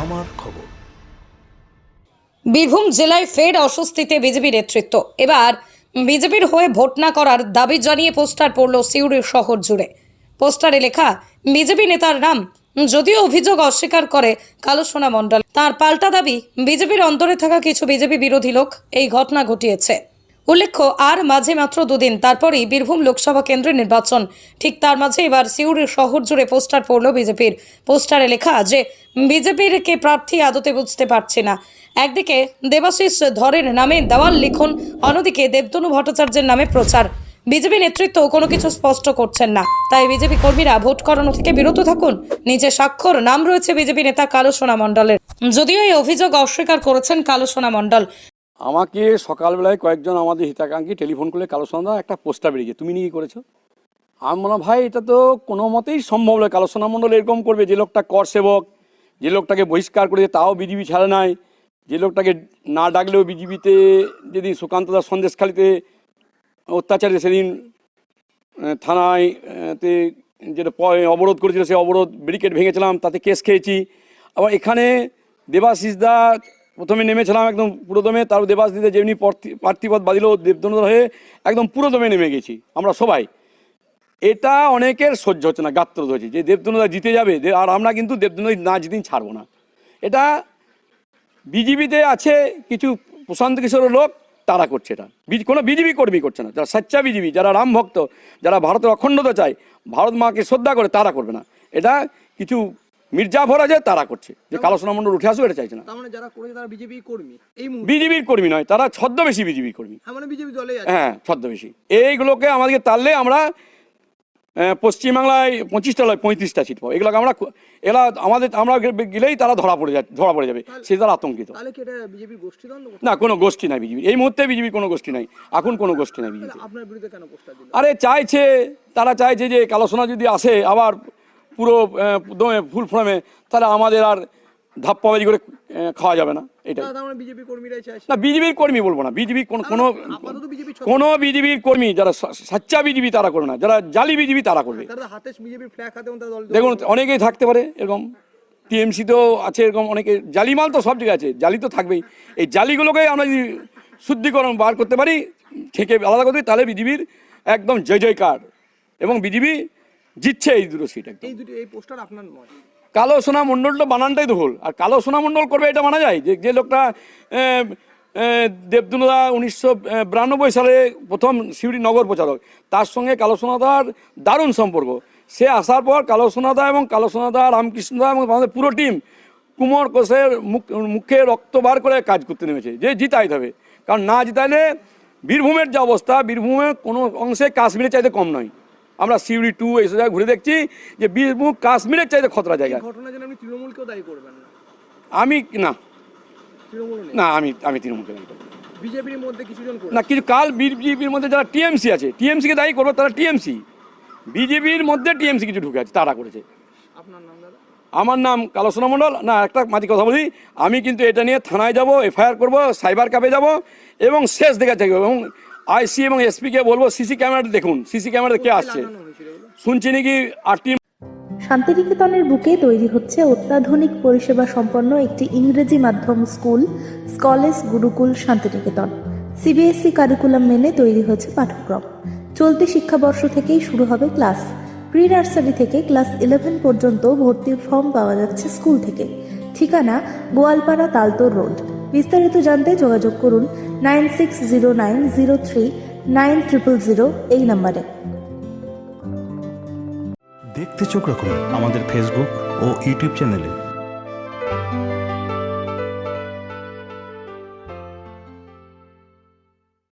আমার খবর। বীরভূম জেলায় ফের অস্বস্তিতে বিজেপি নেতৃত্ব। এবার বিজেপির হয়ে ভোট না করার দাবি জানিয়ে পোস্টার পড়ল সিউড়ির শহর জুড়ে। পোস্টারে লেখা, বিজেপি নেতার নাম, যদিও অভিযোগ অস্বীকার করে কালো সোনা মণ্ডল। তার পাল্টা দাবি, বিজেপির অন্তরে থাকা কিছু বিজেপি বিরোধী লোক, এই ঘটনা ঘটিয়েছে। উল্লেখ্য, আর মাঝে মাত্র দুদিন তারপরেই বীরভূম লোকসভা কেন্দ্রের নির্বাচন। ঠিক তার মাঝে এবার সিউড়ির শহর জুড়ে পোস্টার পড়ল বিজেপির। পোস্টারে লেখা যে বিজেপির কে প্রার্থী আদতে বুঝতে পারছে না। একদিকে দেবাশিস ধরের নামে দেওয়াল লিখন, অন্যদিকে দেবতনু ভট্টাচার্যের নামে প্রচার। বিজেপি নেতৃত্ব কোনো কিছু স্পষ্ট করছেন না। তাই বিজেপি কর্মীরা ভোট করানো থেকে বিরত থাকুন। নিজে স্বাক্ষর, নাম রয়েছে বিজেপি নেতা কালো সোনা মণ্ডলের। যদিও এই অভিযোগ অস্বীকার করেছেন কালো সোনা মণ্ডল। আমাকে সকালবেলায় কয়েকজন আমাদের হিতাকাঙ্ক্ষী টেলিফোন করলে, কালো সোনা, একটা পোস্টার বেরিয়েছে তুমি নিয়ে করেছ? আমি বললাম, ভাই, এটা তো কোনো মতেই সম্ভব নয়। কালো সোনা মণ্ডল এরকম করবে, যে লোকটা কর সেবক, যে লোকটাকে বহিষ্কার করে তাও বিজেপি ছাড়ে নাই, যে লোকটাকে না ডাকলেও বিজেপিতে যেদিন সুকান্ত দাস সন্দেশখালিতে অত্যাচারে সেদিন থানায় তে যেটা অবরোধ করেছিল, সেই অবরোধ ব্যারিকেড ভেঙেছিলাম, তাতে কেস খেয়েছি। আবার এখানে দেবাশিস দা প্রথমে নেমেছিলাম একদম পুরোদমে তার দেবাশিসদা যেমনি প্রার্থী- প্রার্থীপদ বাদিল দেবদন্দর হয়ে একদম পুরোদমে নেমে গেছি, আমরা সবাই। এটা অনেকের সহ্য হচ্ছে না গাত্র ধরেছে যে দেবদন্দা জিতে যাবে আর আমরা কিন্তু দেবদন্দা না জিতেই ছাড়বো না। এটা বিজেপিতে আছে কিছু প্রশান্ত কিশোরের লোক, তারা করছে এটা। কোনো বিজেপি কর্মী করছে না, যারা সচ্চা বিজেপি, যারা রাম ভক্ত, যারা ভারতের অখণ্ডতা চায়, ভারত মাকে শ্রদ্ধা করে তারা করবে না। এটা কিছু মির্জাফর আছে তারা করছে। যে কালো সোনামণ্ডল উঠে আসবে এটা চাইছে না। মানে যারা করেছে তারা বিজেপি কর্মী। এই বিজেপির কর্মী নয় তারা ছদ্মবেশী বিজেপি কর্মী। হ্যাঁ মানে বিজেপি দলে হ্যাঁ ছদ্মবেশী। এইগুলোকে আমাদেরকে তারলে আমরা পশ্চিমবাংলায় পঁচিশটা নয় পঁয়ত্রিশটা সিট পাবো। এগুলোকে আমরা এগুলা আমাদের আমরা গেলেই তারা ধরা পড়ে যাবে ধরা পড়ে যাবে। সে তারা আতঙ্কিত। না কোনো গোষ্ঠী নাই বিজেপি এই মুহূর্তে বিজেপির কোনো গোষ্ঠী নাই। এখন কোনো গোষ্ঠী নাই বিজেপি আরে চাইছে তারা চাইছে যে কালো সোনা যদি আসে আবার পুরো দমে ফুল ফ্রমে তাহলে আমাদের আর ধাপ্পাবাজি করে খাওয়া যাবে না এটাই। কর্মীরাই না বিজেপির কর্মী বলব না বিজেপি কোনো কোনো বিজেপির কর্মী যারা সাচ্চা বিজেপি তারা করবে না যারা জালি বিজেপি তারা করবে। দেখুন অনেকেই থাকতে পারে এরকম টিএমসিতেও আছে এরকম অনেকে জালি মাল তো সব জায়গায় আছে জালি তো থাকবেই। এই জালিগুলোকে আমরা যদি শুদ্ধিকরণ বার করতে পারি থেকে আলাদা করতে তাহলে বিজেপির একদম জয় জয়কার এবং বিজেপি জিতছে এই দুটো সিট একদম। এই দুটি এই পোস্টার আপনার মত কালো সোনা মণ্ডলটা বানানটাই তো ভুল। আর কালো সোনা মণ্ডল করবে এটা মানা যায়? যে যে লোকটা দেবদুলদা উনিশশো বিরানব্বই সালে প্রথম সিউড়ি নগর প্রচারক। তার সঙ্গে কালো সোনাদার দারুণ সম্পর্ক। সে আসার পর কালো সোনাদা এবং কালো সোনাদা রামকৃষ্ণদা এবং আমাদের পুরো টিম কুমোর কোষের মুখ মুখে রক্ত বার করে কাজ করতে নেমেছে। যে জিতাইতে হবে কারণ না জিতাইলে বীরভূমের যে অবস্থা বীরভূমে কোনো অংশে কাশ্মীরের চাইতে কম নয়। আমরা সিউড়ি টু এইসব জায়গায় ঘুরে দেখছি যে বীরভূম কাশ্মীরের চাইতে খতরা জায়গা। ঘটনা যেন আপনি তৃণমূলকেও দায়ী করবেন না? আমি না। না আমি আমি তৃণমূলকে দায়ী করব বিজেপির মধ্যে কিছুজন না কিছু কাল বিজেপির মধ্যে যারা টিএমসি আছে টিএমসিকে দায়ী করব তারা টিএমসি। বিজেপির মধ্যে টিএমসি কিছু ঢুকে আছে তারা করেছে। আপনার নাম দাদা? আমার নাম কালোসোনা মণ্ডল। না একটা মাঝে কথা বলি আমি কিন্তু এটা নিয়ে থানায় যাব এফআইআর করব সাইবার ক্যাফে যাব এবং শেষ দেখা থাকবে এবং আইসি এবং এসপিকে বলব, সিসি ক্যামেরাটা দেখুন, সিসি ক্যামেরাতে কে আসছে? শুনছি নাকি আরটি শান্তিনিকেতনের বুকে তৈরি হচ্ছে অত্যাধুনিক পরিষেবা সম্পন্ন একটি ইংরেজি মাধ্যম স্কুল, স্কলেজ গুরুকুল শান্তিনিকেতন। সিবিএসই কারিকুলাম মেনে তৈরি হয়েছে পাঠ্যক্রম। চলতি শিক্ষাবর্ষ থেকেই শুরু হবে ক্লাস। প্রি নার্সারি থেকে ক্লাস ইলেভেন পর্যন্ত ভর্তির ফর্ম পাওয়া যাচ্ছে স্কুল থেকে। ঠিকানা গোয়ালপাড়া তালতোর রোড। বিস্তারিত জানতে যোগাযোগ করুন nine six zero nine zero three nine triple zero এই নাম্বারে। দেখতে চোখ রাখুন আমাদের ফেসবুক ও ইউটিউব চ্যানেলে।